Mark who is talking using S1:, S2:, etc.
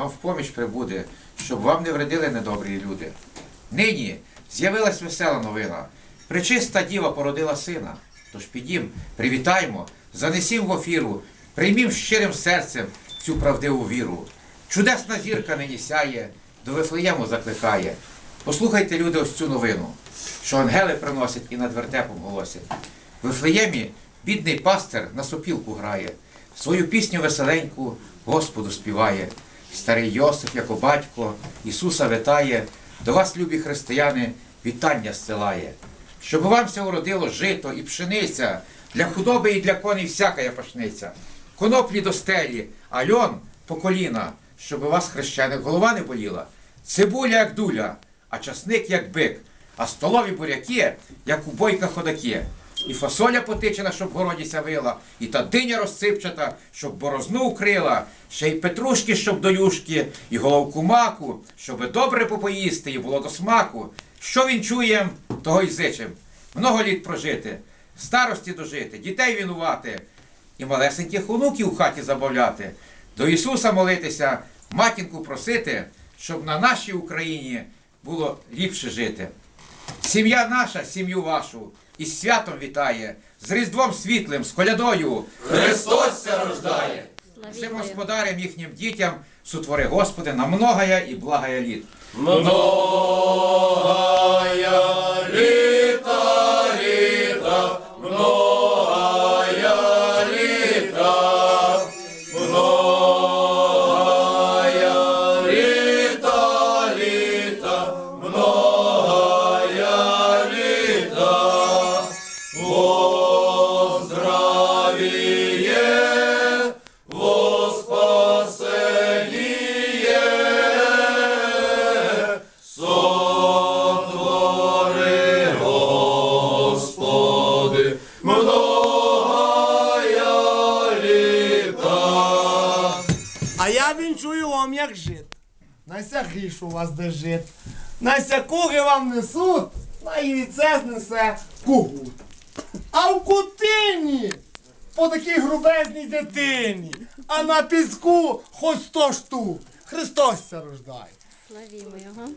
S1: вам в поміч прибуде, щоб вам не вредили недобрі люди. Нині з'явилась весела новина. Пречиста діва породила сина. Тож підім, привітаємо, занесім в офіру, приймім щирим серцем цю правдиву віру. Чудесна зірка нині сяє, до Вифлеєму закликає. Послухайте, люди, ось цю новину, що ангели приносять і над вертепом голосять. В Вифлеємі бідний пастир на сопілку грає, свою пісню веселеньку Господу співає. Старий Йосип, як батько, Ісуса витає, до вас, любі християни, вітання зсилає. Щоб вам все уродило жито і пшениця, для худоби і для коней всякая пашниця. Коноплі до стелі, а льон по коліна, щоб у вас хрещених голова не боліла. Цибуля, як дуля, а часник, як бик, а столові буряки, як у бойка ходаки. І фасоля потичена, щоб в городі ся вила, і та диня розсипчата, щоб борозну укрила, ще й петрушки, щоб до юшки, і головку маку, щоби добре попоїсти і було до смаку. Що він чує, того й зичим. Много літ прожити, старості дожити, дітей вінувати, і малесеньких онуків у хаті забавляти, до Ісуса молитися, матінку просити, щоб на нашій Україні було ліпше жити. Сім'я наша, сім'ю вашу, із святом вітає, з Різдвом світлим, з колядою.
S2: Христос ся рождає.
S1: Всім господарям, їхнім дітям, сутвори Господи, на многоє і благая літ.
S2: Многая
S3: я вінчую вам як жит. Нася гріш у вас де жит. Нася куги вам несуть, на яйце знесе кугут. А в кутині по такій грубезній дитині, а на піску хоч сто штук. Христос ся рождає.
S4: Славімо його.